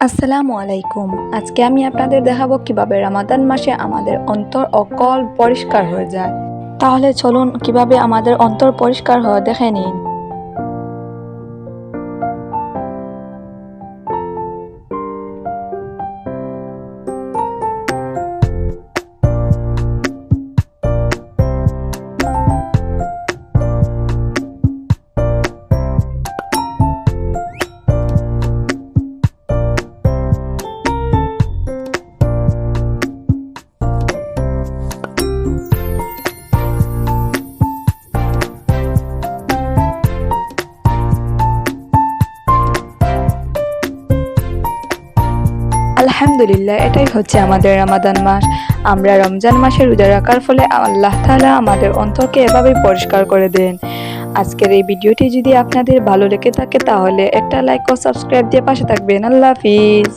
আসসালামু আলাইকুম। আজকে আমি আপনাদের দেখাবো কীভাবে রামাদান মাসে আমাদের অন্তর অকল পরিষ্কার হয়ে যায়। তাহলে চলুন কীভাবে আমাদের অন্তর পরিষ্কার হওয়া দেখে নিন। আলহামদুলিল্লাহ, এটাই হচ্ছে আমাদের রামাদান মাস। আমরা রমজান মাসে রোজা রাখার ফলে আল্লাহ তালা আমাদের অন্তরকে এভাবেই পরিষ্কার করে দেন। আজকের এই ভিডিওটি যদি আপনাদের ভালো লেগে থাকে তাহলে একটা লাইক ও সাবস্ক্রাইব দিয়ে পাশে থাকবেন। আল্লাহ হাফিজ।